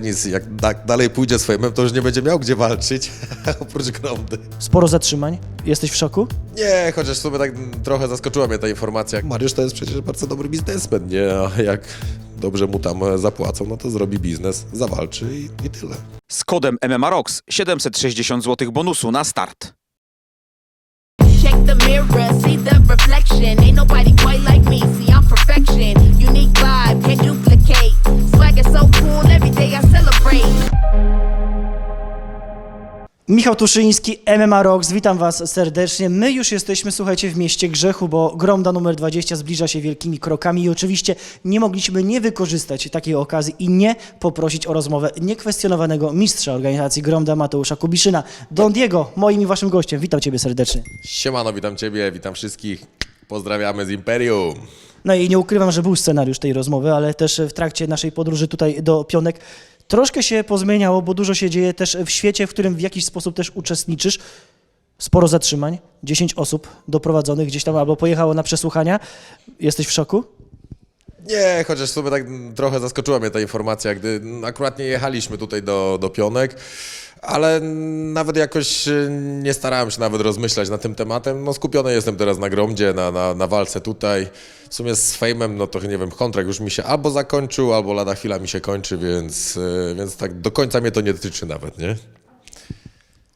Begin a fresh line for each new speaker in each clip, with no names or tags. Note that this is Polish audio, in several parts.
Denis jak da, dalej pójdzie swoim, to już nie będzie miał gdzie walczyć, oprócz Gromdy.
Sporo zatrzymań. Jesteś w szoku?
Nie, chociaż w sumie tak trochę zaskoczyła mnie ta informacja. Mariusz to jest przecież bardzo dobry biznesmen, nie? A jak dobrze mu tam zapłacą, no to zrobi biznes, zawalczy i, i tyle.
Z kodem MMA Rocks 760 zł bonusu na start.
The mirror, see the reflection. Ain't nobody quite like me. See, I'm perfection. Unique vibe, can't duplicate. Swag is so cool, every day I celebrate.
Michał Tuszyński, MMA Rocks, witam Was serdecznie. My już jesteśmy, słuchajcie, w mieście grzechu, bo Gromda numer 20 zbliża się wielkimi krokami i oczywiście nie mogliśmy nie wykorzystać takiej okazji i nie poprosić o rozmowę niekwestionowanego mistrza organizacji Gromda Mateusza Kubiszyna. Don Diego, moim i Waszym gościem. Witam Ciebie serdecznie.
Siemano, witam Ciebie, witam wszystkich. Pozdrawiamy z Imperium.
No i nie ukrywam, że był scenariusz tej rozmowy, ale też w trakcie naszej podróży tutaj do Pionek troszkę się pozmieniało, bo dużo się dzieje też w świecie, w którym w jakiś sposób też uczestniczysz. Sporo zatrzymań, 10 osób doprowadzonych gdzieś tam albo pojechało na przesłuchania. Jesteś w szoku?
Nie, chociaż w sumie tak trochę zaskoczyła mnie ta informacja, gdy akurat nie jechaliśmy tutaj do, do Pionek, ale nawet jakoś e, nie starałem się nawet rozmyślać nad tym tematem. No skupiony jestem teraz na Gromdzie, na, na, na walce tutaj. W sumie z Fejmem, no to nie wiem, kontrakt już mi się albo zakończył, albo lada chwila mi się kończy, więc, e, więc tak do końca mnie to nie dotyczy nawet, nie?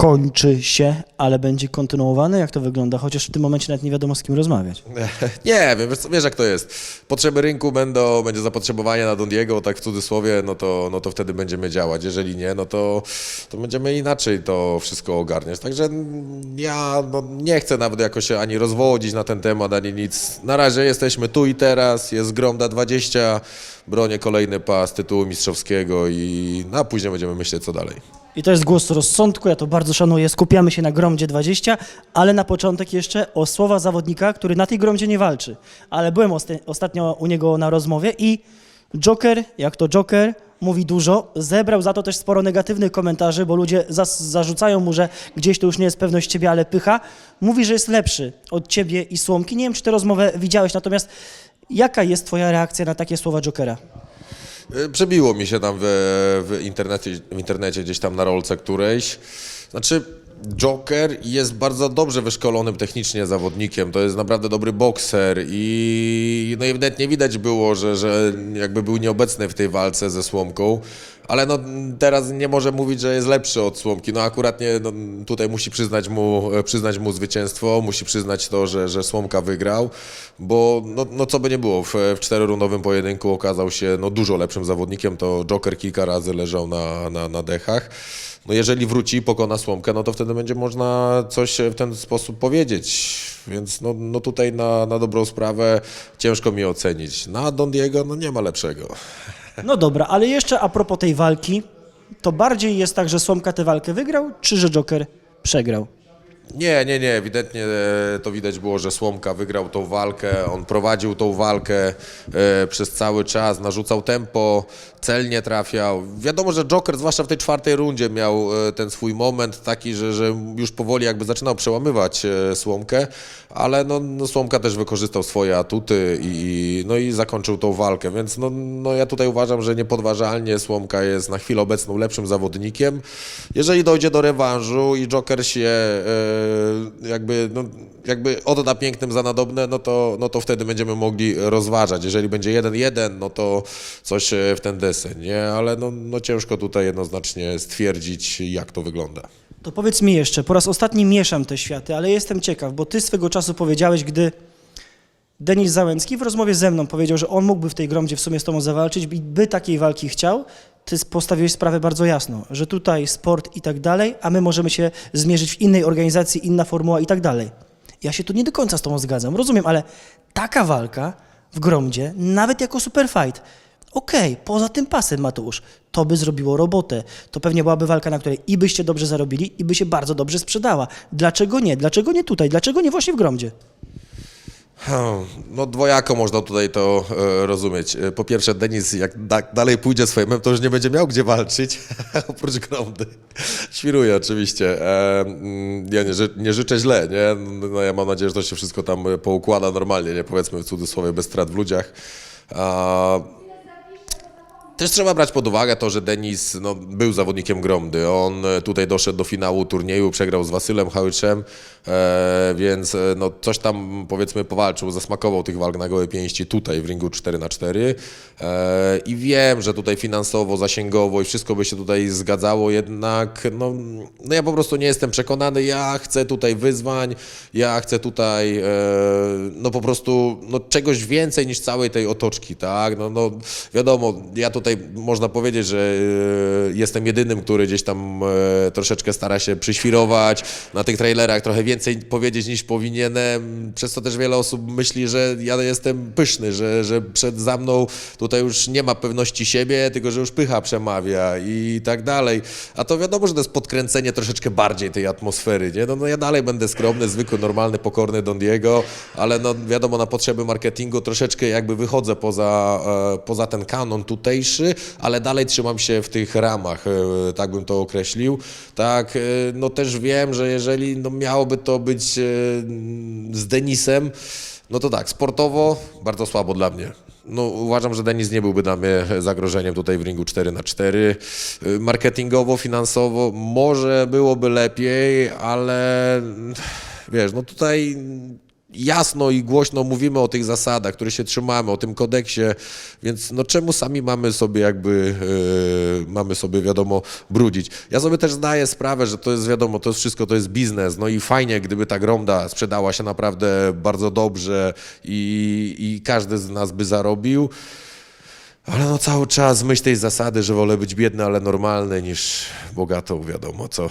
Kończy się, ale będzie kontynuowany? Jak to wygląda? Chociaż w tym momencie nawet nie wiadomo z kim rozmawiać.
Nie wiem, wiesz, wiesz jak to jest. Potrzeby rynku będą, będzie zapotrzebowanie na Don Diego, tak w cudzysłowie, no to, no to wtedy będziemy działać. Jeżeli nie, no to, to będziemy inaczej to wszystko ogarniać. Także ja no, nie chcę nawet jakoś się ani rozwodzić na ten temat, ani nic. Na razie jesteśmy tu i teraz, jest Gromda 20, bronię kolejny pas tytułu mistrzowskiego i no, później będziemy myśleć co dalej.
I to jest głos rozsądku, ja to bardzo szanuję. Skupiamy się na Gromdzie 20, ale na początek jeszcze o słowa zawodnika, który na tej Gromdzie nie walczy. Ale byłem osta- ostatnio u niego na rozmowie i Joker, jak to Joker, mówi dużo. Zebrał za to też sporo negatywnych komentarzy, bo ludzie zarzucają mu, że gdzieś to już nie jest pewność ciebie, ale pycha. Mówi, że jest lepszy od ciebie i Słomki. Nie wiem, czy tę rozmowę widziałeś, natomiast jaka jest twoja reakcja na takie słowa Jokera?
Y, Przebiło mi się tam w, w, internecie, w internecie gdzieś tam na rolce którejś. Znaczy, Joker jest bardzo dobrze wyszkolonym technicznie zawodnikiem. To jest naprawdę dobry bokser i no ewidentnie widać było, że, że jakby był nieobecny w tej walce ze Słomką. Ale no, teraz nie może mówić, że jest lepszy od Słomki. No akurat nie, no, tutaj musi przyznać mu, przyznać mu zwycięstwo, musi przyznać to, że, że Słomka wygrał, bo no, no co by nie było, w, w pojedynku okazał się no, dużo lepszym zawodnikiem, to Joker kilka razy leżał na, na, na dechach. No jeżeli wróci i pokona Słomkę, no to wtedy będzie można coś w ten sposób powiedzieć. Więc no, no tutaj na, na dobrą sprawę ciężko mi ocenić. Na Don Diego no nie ma lepszego.
No dobra, ale jeszcze a propos tej walki, to bardziej jest tak, że Słomka tę walkę wygrał, czy że Joker przegrał?
Nie, nie, nie. Ewidentnie e, to widać było, że Słomka wygrał tą walkę. On prowadził tą walkę e, przez cały czas, narzucał tempo, celnie trafiał. Wiadomo, że Joker, zwłaszcza w tej czwartej rundzie, miał e, ten swój moment taki, że, że już powoli jakby zaczynał przełamywać e, Słomkę, ale no, no Słomka też wykorzystał swoje atuty i, no i zakończył tą walkę. Więc no, no ja tutaj uważam, że niepodważalnie Słomka jest na chwilę obecną lepszym zawodnikiem. Jeżeli dojdzie do rewanżu i Joker się e, jakby, no, jakby odda pięknym za nadobne, no to, no to wtedy będziemy mogli rozważać. Jeżeli będzie 1-1, no to coś e, w ten deseń, nie? Ale no, no ciężko tutaj jednoznacznie stwierdzić, jak to wygląda.
To powiedz mi jeszcze, po raz ostatni mieszam te światy, ale jestem ciekaw, bo ty swego czasu powiedziałeś, gdy Denis Załęcki w rozmowie ze mną powiedział, że on mógłby w tej gromdzie w sumie z tobą zawalczyć, i by takiej walki chciał, ty postawiłeś sprawę bardzo jasno, że tutaj sport i tak dalej, a my możemy się zmierzyć w innej organizacji, inna formuła i tak dalej. Ja się tu nie do końca z tobą zgadzam, rozumiem, ale taka walka w gromdzie, nawet jako superfight, okej, poza tym pasem, Mateusz, to by zrobiło robotę. To pewnie byłaby walka, na której i byście dobrze zarobili, i by się bardzo dobrze sprzedała. Dlaczego nie? Dlaczego nie tutaj? Dlaczego nie właśnie w gromdzie?
Hmm, No dwojako można tutaj to e, rozumieć. E, Po pierwsze, Denis jak da, dalej pójdzie swoim, to już nie będzie miał gdzie walczyć, oprócz Gromdy. Świruję oczywiście. E, mm, ja nie, ży, nie życzę źle, nie? No ja mam nadzieję, że to się wszystko tam e, poukłada normalnie, nie powiedzmy w cudzysłowie, bez strat w ludziach. Też trzeba brać pod uwagę to, że Denis no, był zawodnikiem Gromdy. On e, tutaj doszedł do finału turnieju, przegrał z Wasylem Hałyszem, e, więc e, no, coś tam powiedzmy powalczył, zasmakował tych walk na gołe pięści tutaj w ringu 4 na 4 e, i wiem, że tutaj finansowo, zasięgowo i wszystko by się tutaj zgadzało, jednak no, no ja po prostu nie jestem przekonany, ja chcę tutaj wyzwań, ja chcę tutaj e, no po prostu no, czegoś więcej niż całej tej otoczki, tak? No, no wiadomo, ja tutaj można powiedzieć, że e, jestem jedynym, który gdzieś tam e, troszeczkę stara się przyświrować na tych trailerach, trochę więcej powiedzieć niż powinienem, przez to też wiele osób myśli, że ja jestem pyszny, że, że przed za mną tutaj już nie ma pewności siebie, tylko że już pycha przemawia i tak dalej. A to wiadomo, że to jest podkręcenie troszeczkę bardziej tej atmosfery, nie? No, no ja dalej będę skromny, zwykły, normalny, pokorny Don Diego, ale no wiadomo, na potrzeby marketingu troszeczkę jakby wychodzę poza, e, poza ten kanon tutejszy, ale dalej trzymam się w tych ramach, e, tak bym to określił. Tak, e, no też wiem, że jeżeli no, miałoby to być e, z Denisem, no to tak, sportowo bardzo słabo dla mnie. No, uważam, że Denis nie byłby dla mnie zagrożeniem tutaj w ringu 4 na 4 Marketingowo, finansowo może byłoby lepiej, ale wiesz, no tutaj jasno i głośno mówimy o tych zasadach, które się trzymamy, o tym kodeksie, więc no czemu sami mamy sobie jakby, yy, mamy sobie wiadomo brudzić. Ja sobie też zdaję sprawę, że to jest wiadomo, to jest wszystko, to jest biznes, no i fajnie, gdyby ta Gronda sprzedała się naprawdę bardzo dobrze i, i każdy z nas by zarobił, ale no cały czas myśl tej zasady, że wolę być biedny, ale normalny niż bogatą, wiadomo co.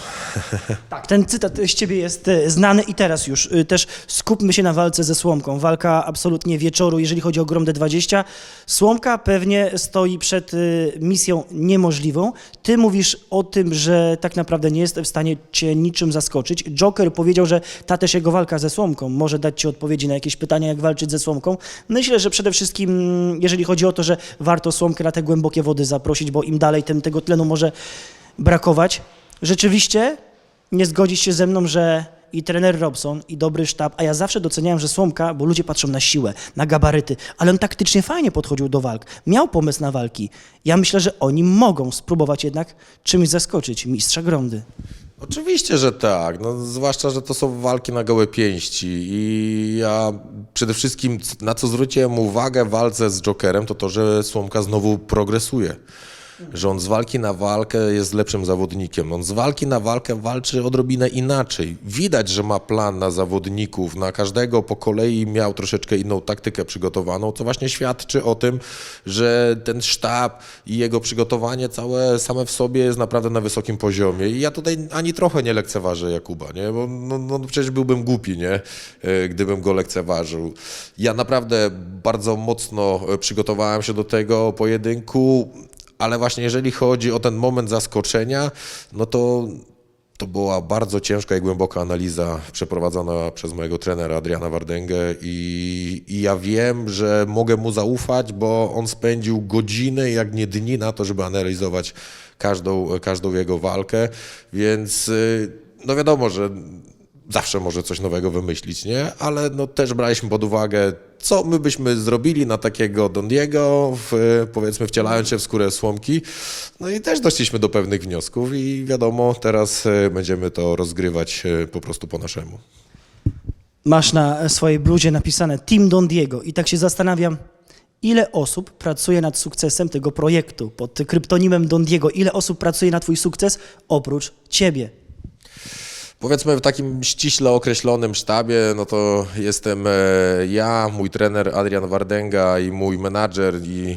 Tak, ten cytat z ciebie jest e, znany i teraz już e, też skupmy się na walce ze Słomką. Walka absolutnie wieczoru, jeżeli chodzi o Grom D20. Słomka pewnie stoi przed e, misją niemożliwą. Ty mówisz o tym, że tak naprawdę nie jestem w stanie cię niczym zaskoczyć. Joker powiedział, że ta też jego walka ze Słomką może dać ci odpowiedzi na jakieś pytania, jak walczyć ze Słomką. Myślę, że przede wszystkim, mm, jeżeli chodzi o to, że warto Słomkę na te głębokie wody zaprosić, bo im dalej, tym tego tlenu może brakować. Rzeczywiście nie zgodzisz się ze mną, że i trener Robson, i dobry sztab, a ja zawsze doceniałem, że Słomka, bo ludzie patrzą na siłę, na gabaryty, ale on taktycznie fajnie podchodził do walk, miał pomysł na walki. Ja myślę, że oni mogą spróbować jednak czymś zaskoczyć mistrza Grondy.
Oczywiście, że tak. No, zwłaszcza, że to są walki na gołe pięści. I ja przede wszystkim na co zwróciłem uwagę w walce z Jokerem, to to, że Słomka znowu progresuje. Że on z walki na walkę jest lepszym zawodnikiem. On z walki na walkę walczy odrobinę inaczej. Widać, że ma plan na zawodników, na każdego po kolei miał troszeczkę inną taktykę przygotowaną, co właśnie świadczy o tym, że ten sztab i jego przygotowanie całe same w sobie jest naprawdę na wysokim poziomie. I ja tutaj ani trochę nie lekceważę Jakuba, nie? Bo no, no, przecież byłbym głupi, nie? E, Gdybym go lekceważył. Ja naprawdę bardzo mocno e, przygotowałem się do tego pojedynku, ale właśnie jeżeli chodzi o ten moment zaskoczenia, no to to była bardzo ciężka i głęboka analiza przeprowadzona przez mojego trenera Adriana Wardęgę i, i ja wiem, że mogę mu zaufać, bo on spędził godziny, jak nie dni na to, żeby analizować każdą, każdą jego walkę, więc y, no wiadomo, że zawsze może coś nowego wymyślić, nie? Ale no też braliśmy pod uwagę, co my byśmy zrobili na takiego Dondiego, w, powiedzmy wcielając się w skórę słomki. No i też doszliśmy do pewnych wniosków i wiadomo, teraz e, będziemy to rozgrywać e, po prostu po naszemu.
Masz na swojej bluzie napisane Team Don Diego i tak się zastanawiam, ile osób pracuje nad sukcesem tego projektu pod kryptonimem Don Diego, ile osób pracuje na twój sukces oprócz ciebie.
Powiedzmy w takim ściśle określonym sztabie, no to jestem e, ja, mój trener Adrian Wardęga i mój menadżer i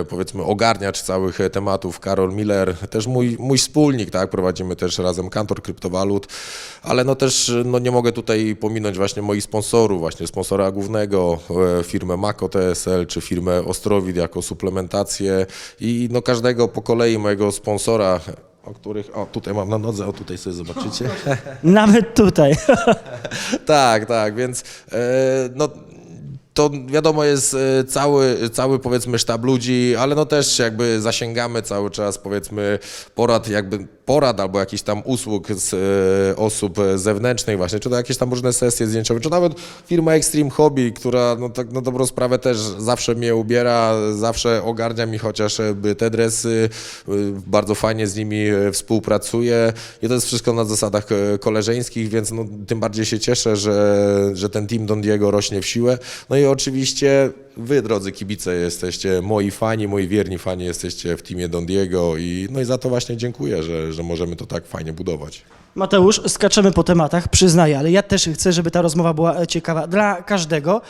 e, powiedzmy ogarniacz całych tematów Karol Miller, też mój, mój wspólnik, tak, prowadzimy też razem kantor kryptowalut, ale no też no nie mogę tutaj pominąć właśnie moich sponsorów, właśnie sponsora głównego, e, firmę Mako TSL czy firmę Ostrowid jako suplementację i no każdego po kolei mojego sponsora, o których, o tutaj mam na nodze, o tutaj sobie zobaczycie.
Nawet tutaj.
Tak, tak, więc e, no, to wiadomo jest e, cały, cały powiedzmy sztab ludzi, ale no też jakby zasięgamy cały czas powiedzmy porad jakby porad albo jakichś tam usług z e, osób zewnętrznych właśnie, czy to jakieś tam różne sesje zdjęciowe, czy nawet firma Extreme Hobby, która no tak na dobrą sprawę też zawsze mnie ubiera, zawsze ogarnia mi chociażby te dresy, e, bardzo fajnie z nimi e, współpracuję i to jest wszystko na zasadach koleżeńskich, więc no, tym bardziej się cieszę, że, że ten team Don Diego rośnie w siłę. No i oczywiście wy, drodzy kibice, jesteście moi fani, moi wierni fani, jesteście w teamie Don Diego i no i za to właśnie dziękuję, że, że możemy to tak fajnie budować.
Mateusz, skaczemy po tematach, przyznaję, ale ja też chcę, żeby ta rozmowa była e, ciekawa dla każdego.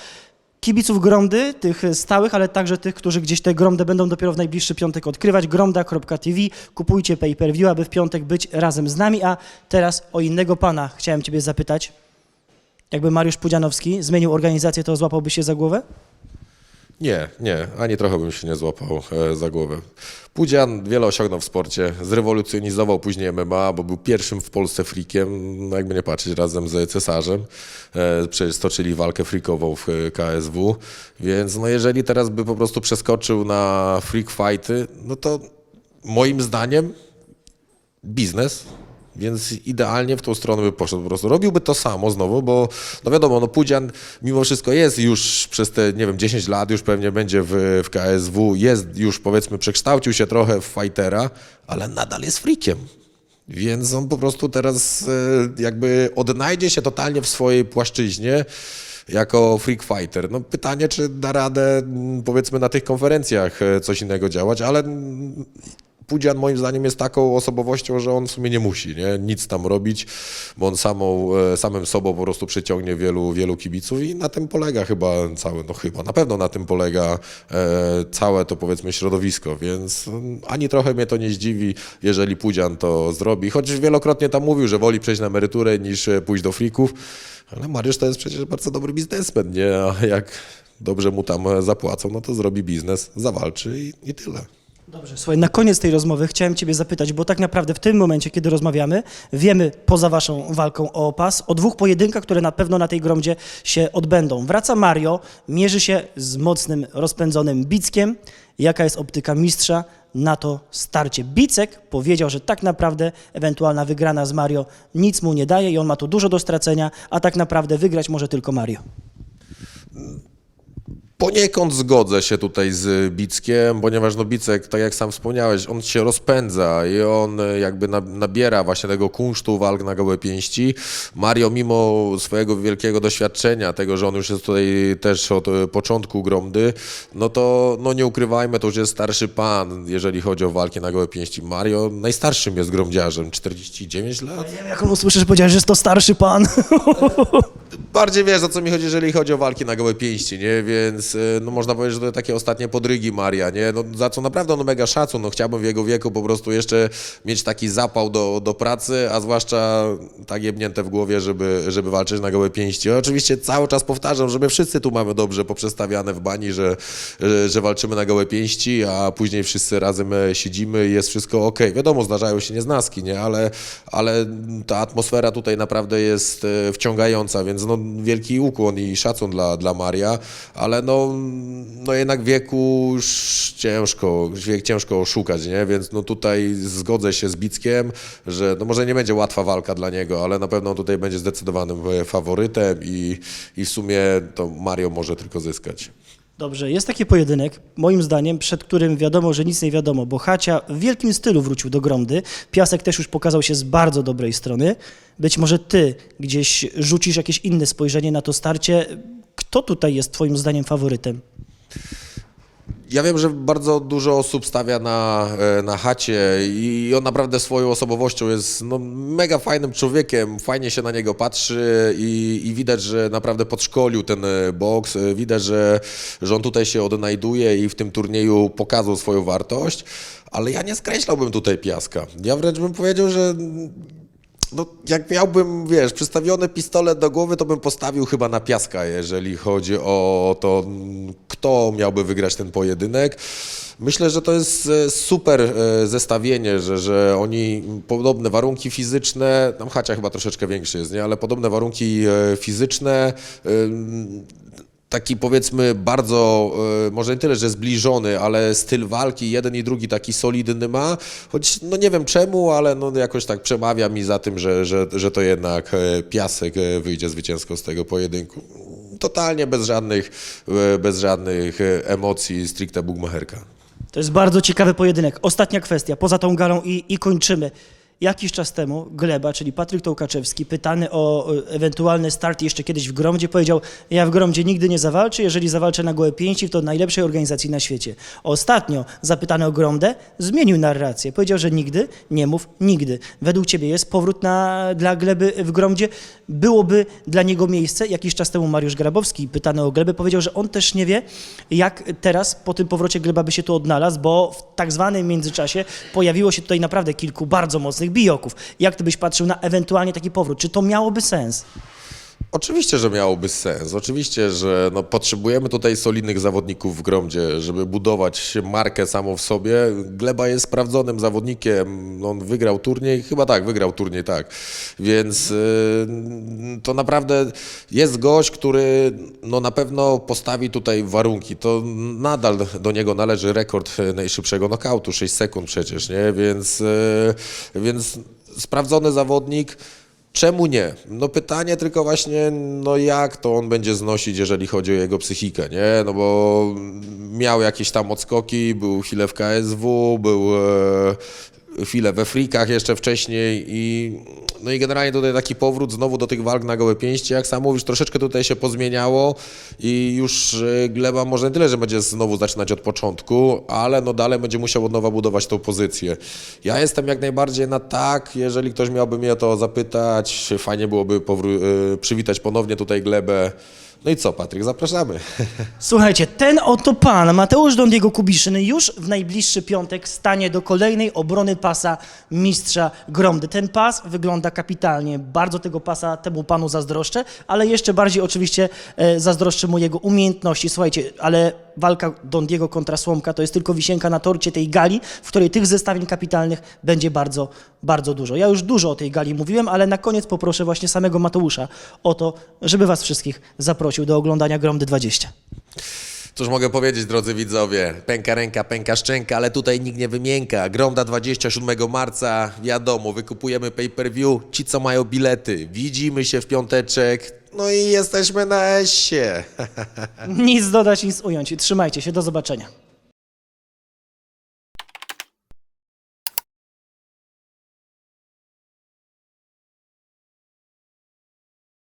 Kibiców Gromdy, tych stałych, ale także tych, którzy gdzieś tę Gromdę będą dopiero w najbliższy piątek odkrywać. Gromda.tv, kupujcie pay-per-view, aby w piątek być razem z nami. A teraz o innego pana chciałem ciebie zapytać. Jakby Mariusz Pudzianowski zmienił organizację, to złapałby się za głowę?
Nie, nie, ani trochę bym się nie złapał e, za głowę. Pudzian wiele osiągnął w sporcie, zrewolucjonizował później MMA, bo był pierwszym w Polsce freakiem, no jakby nie patrzeć, razem z cesarzem. E, przecież stoczyli walkę freakową w e, KSW, więc no jeżeli teraz by po prostu przeskoczył na freak fighty, no to moim zdaniem biznes, więc idealnie w tą stronę by poszedł po prostu. Robiłby to samo znowu, bo no wiadomo, no Pudzian mimo wszystko jest już przez te, nie wiem, 10 lat już pewnie będzie w, w KSW, jest już powiedzmy, przekształcił się trochę w fightera, ale nadal jest freakiem. Więc on po prostu teraz e, jakby odnajdzie się totalnie w swojej płaszczyźnie jako freak fighter. No pytanie, czy da radę mm, powiedzmy na tych konferencjach e, coś innego działać, ale mm, Pudzian moim zdaniem jest taką osobowością, że on w sumie nie musi nie? nic tam robić, bo on samą, e, samym sobą po prostu przyciągnie wielu, wielu kibiców i na tym polega chyba całe, no chyba, na pewno na tym polega e, całe to powiedzmy środowisko, więc mm, ani trochę mnie to nie zdziwi, jeżeli Pudzian to zrobi, choć wielokrotnie tam mówił, że woli przejść na emeryturę niż e, pójść do frików, ale Mariusz to jest przecież bardzo dobry biznesmen, nie? A jak dobrze mu tam zapłacą, no to zrobi biznes, zawalczy i, i tyle.
Dobrze, słuchaj, na koniec tej rozmowy chciałem Ciebie zapytać, bo tak naprawdę w tym momencie, kiedy rozmawiamy, wiemy poza Waszą walką o pas, o dwóch pojedynkach, które na pewno na tej gromdzie się odbędą. Wraca Mario, mierzy się z mocnym, rozpędzonym Bickiem. Jaka jest optyka mistrza na to starcie? Bicek powiedział, że tak naprawdę ewentualna wygrana z Mario nic mu nie daje i on ma tu dużo do stracenia, a tak naprawdę wygrać może tylko Mario.
Poniekąd zgodzę się tutaj z Bickiem, ponieważ no Bicek, tak jak sam wspomniałeś, on się rozpędza i on jakby na- nabiera właśnie tego kunsztu walk na gołe pięści. Mario mimo swojego wielkiego doświadczenia, tego, że on już jest tutaj też od e, początku gromdy, no to no nie ukrywajmy, to już jest starszy pan, jeżeli chodzi o walki na gołe pięści. Mario najstarszym jest gromdziarzem, 49 lat.
Nie wiem, jak on usłyszy, że powiedziałeś, że jest to starszy pan.
bardziej wiesz, o co mi chodzi, jeżeli chodzi o walki na gołe pięści, nie? Więc y, no, można powiedzieć, że to takie ostatnie podrygi Maria, nie? No, za co naprawdę no, mega szacun, no, chciałbym w jego wieku po prostu jeszcze mieć taki zapał do, do pracy, a zwłaszcza tak jebnięte w głowie, żeby, żeby walczyć na gołe pięści. Oczywiście cały czas powtarzam, że my wszyscy tu mamy dobrze poprzestawiane w bani, że, że, że walczymy na gołe pięści, a później wszyscy razem e, siedzimy i jest wszystko ok. Wiadomo, zdarzają się nieznaski, nie? Ale, ale ta atmosfera tutaj naprawdę jest e, wciągająca, więc no, wielki ukłon i szacun dla, dla Maria, ale no, no jednak wieku już ciężko, wiek ciężko oszukać, nie? Więc no tutaj zgodzę się z Bickiem, że no może nie będzie łatwa walka dla niego, ale na pewno tutaj będzie zdecydowanym e, faworytem i, i w sumie to Mario może tylko zyskać.
Dobrze, jest taki pojedynek, moim zdaniem, przed którym wiadomo, że nic nie wiadomo, bo Hacia w wielkim stylu wrócił do Gromdy. Piasek też już pokazał się z bardzo dobrej strony. Być może ty gdzieś rzucisz jakieś inne spojrzenie na to starcie. Kto tutaj jest twoim zdaniem faworytem?
Ja wiem, że bardzo dużo osób stawia na, e, na chacie i on naprawdę swoją osobowością jest no, mega fajnym człowiekiem, fajnie się na niego patrzy i, i widać, że naprawdę podszkolił ten e, boks, E, widać, że, że on tutaj się odnajduje i w tym turnieju pokazał swoją wartość, ale ja nie skreślałbym tutaj Piaska. Ja wręcz bym powiedział, że no, jak miałbym, wiesz, przystawiony pistolet do głowy, to bym postawił chyba na piaska, jeżeli chodzi o to, kto miałby wygrać ten pojedynek. Myślę, że to jest e, super e, zestawienie, że, że oni podobne warunki fizyczne, tam Hacia chyba troszeczkę większy jest, nie? ale podobne warunki e, fizyczne, taki powiedzmy bardzo, e, może nie tyle, że zbliżony, ale styl walki jeden i drugi taki solidny ma, choć no nie wiem czemu, ale no jakoś tak przemawia mi za tym, że, że, że to jednak e, Piasek e, wyjdzie zwycięsko z tego pojedynku. Totalnie bez żadnych, bez żadnych emocji, stricte bugmacherka.
To jest bardzo ciekawy pojedynek. Ostatnia kwestia, poza tą galą i, i kończymy. Jakiś czas temu Gleba, czyli Patryk Tołkaczewski, pytany o ewentualny start jeszcze kiedyś w Gromdzie, powiedział, ja w Gromdzie nigdy nie zawalczę, jeżeli zawalczę na gołe pięści, to najlepszej organizacji na świecie. Ostatnio, zapytany o Gromdę, zmienił narrację. Powiedział, że nigdy, nie mów nigdy. Według ciebie jest powrót na, dla Gleby w Gromdzie? Byłoby dla niego miejsce? Jakiś czas temu Mariusz Grabowski, pytany o Glebę, powiedział, że on też nie wie, jak teraz po tym powrocie Gleba by się tu odnalazł, bo w tak zwanym międzyczasie pojawiło się tutaj naprawdę kilku bardzo mocnych bijoków. Jak ty byś patrzył na ewentualnie taki powrót? Czy to miałoby sens?
Oczywiście, że miałoby sens. Oczywiście, że no, potrzebujemy tutaj solidnych zawodników w Gromdzie, żeby budować markę samą w sobie. Gleba jest sprawdzonym zawodnikiem. On wygrał turniej, chyba tak, wygrał turniej, tak. Więc y, to naprawdę jest gość, który no, na pewno postawi tutaj warunki. To nadal do niego należy rekord najszybszego nokautu, 6 sekund przecież, nie? Więc, y, więc sprawdzony zawodnik. Czemu nie? No pytanie tylko właśnie, no jak to on będzie znosić, jeżeli chodzi o jego psychikę, nie? No bo miał jakieś tam odskoki, był chwilę w KSW, był e, chwilę we frikach jeszcze wcześniej i no i generalnie tutaj taki powrót znowu do tych walk na gołe pięści, jak sam mówisz, troszeczkę tutaj się pozmieniało i już e, Gleba może nie tyle, że będzie znowu zaczynać od początku, ale no dalej będzie musiał od nowa budować tą pozycję. Ja jestem jak najbardziej na tak, jeżeli ktoś miałby mnie to zapytać, fajnie byłoby e, przywitać ponownie tutaj Glebę. No i co, Patryk, zapraszamy.
Słuchajcie, ten oto pan, Mateusz Dondiego Kubiszyn, już w najbliższy piątek stanie do kolejnej obrony pasa mistrza Gromdy. Ten pas wygląda kapitalnie. Bardzo tego pasa temu panu zazdroszczę, ale jeszcze bardziej oczywiście e, zazdroszczę mu jego umiejętności. Słuchajcie, ale walka Dondiego kontra Słomka to jest tylko wisienka na torcie tej gali, w której tych zestawień kapitalnych będzie bardzo, bardzo dużo. Ja już dużo o tej gali mówiłem, ale na koniec poproszę właśnie samego Mateusza o to, żeby was wszystkich zaprosił do oglądania Gromdy 20.
Cóż mogę powiedzieć, drodzy widzowie? Pęka ręka, pęka szczęka, ale tutaj nikt nie wymięka. Gromda 27 marca, wiadomo, wykupujemy pay-per-view. Ci, co mają bilety, widzimy się w piąteczek. No i jesteśmy na S-ie.
Nic dodać, nic ująć. Trzymajcie się, do zobaczenia.